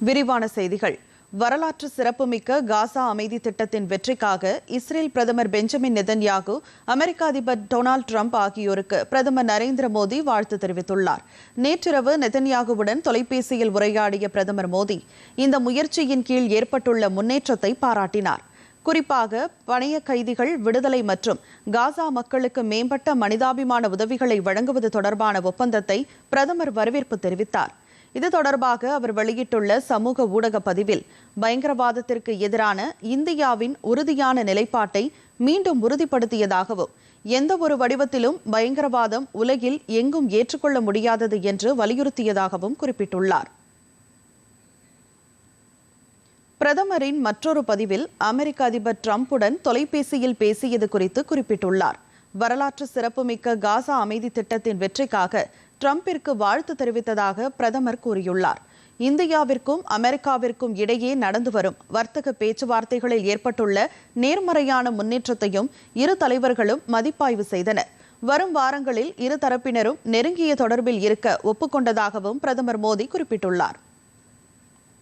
விரிவான செய்திகள். வரலாற்று சிறப்புமிக்க காசா அமைதி திட்டத்தின் வெற்றிக்காக இஸ்ரேல் பிரதமர் பெஞ்சமின் நெதன்யாகு அமெரிக்க அதிபர் டொனால்ட் ட்ரம்ப் ஆகியோருக்கு பிரதமர் நரேந்திர மோடி வாழ்த்து தெரிவித்துள்ளார். நேற்றிரவு நெதன்யாகுவுடன் தொலைபேசியில் உரையாடிய பிரதமர் மோடி இந்த முயற்சியின் கீழ் ஏற்பட்டுள்ள முன்னேற்றத்தை பாராட்டினார். குறிப்பாக பணைய கைதிகள் விடுதலை மற்றும் காசா மக்களுக்கு மேம்பட்ட மனிதாபிமான உதவிகளை வழங்குவது தொடர்பான ஒப்பந்தத்தை பிரதமர் வரவேற்பு தெரிவித்தார். இது தொடர்பாக அவர் வெளியிட்டுள்ள சமூக ஊடக பதிவில் பயங்கரவாதத்திற்கு எதிரான இந்தியாவின் உறுதியான நிலைப்பாட்டை மீண்டும் உறுதிப்படுத்தியதாகவும் எந்த ஒரு வடிவத்திலும் பயங்கரவாதம் உலகில் எங்கும் ஏற்றுக்கொள்ள முடியாதது என்று வலியுறுத்தியதாகவும் குறிப்பிட்டுள்ளார். பிரதமரின் மற்றொரு பதிவில் அமெரிக்க அதிபர் டிரம்புடன் தொலைபேசியில் பேசியது குறித்து குறிப்பிட்டுள்ளார். வரலாற்று சிறப்புமிக்க காசா அமைதி திட்டத்தின் வெற்றிக்காக ட்ரம்பிற்கு வாழ்த்து தெரிவித்ததாக பிரதமர் கூறியுள்ளார். இந்தியாவிற்கும் அமெரிக்காவிற்கும் இடையே நடந்து வரும் வர்த்தக பேச்சுவார்த்தைகளில் ஏற்பட்டுள்ள நேர்மறையான முன்னேற்றத்தையும் இரு தலைவர்களும் மதிப்பாய்வு செய்தனர். வரும் வாரங்களில் இரு தரப்பினரும் நெருங்கிய தொடர்பில் இருக்க ஒப்புக்கொண்டதாகவும் பிரதமர் மோடி குறிப்பிட்டுள்ளார்.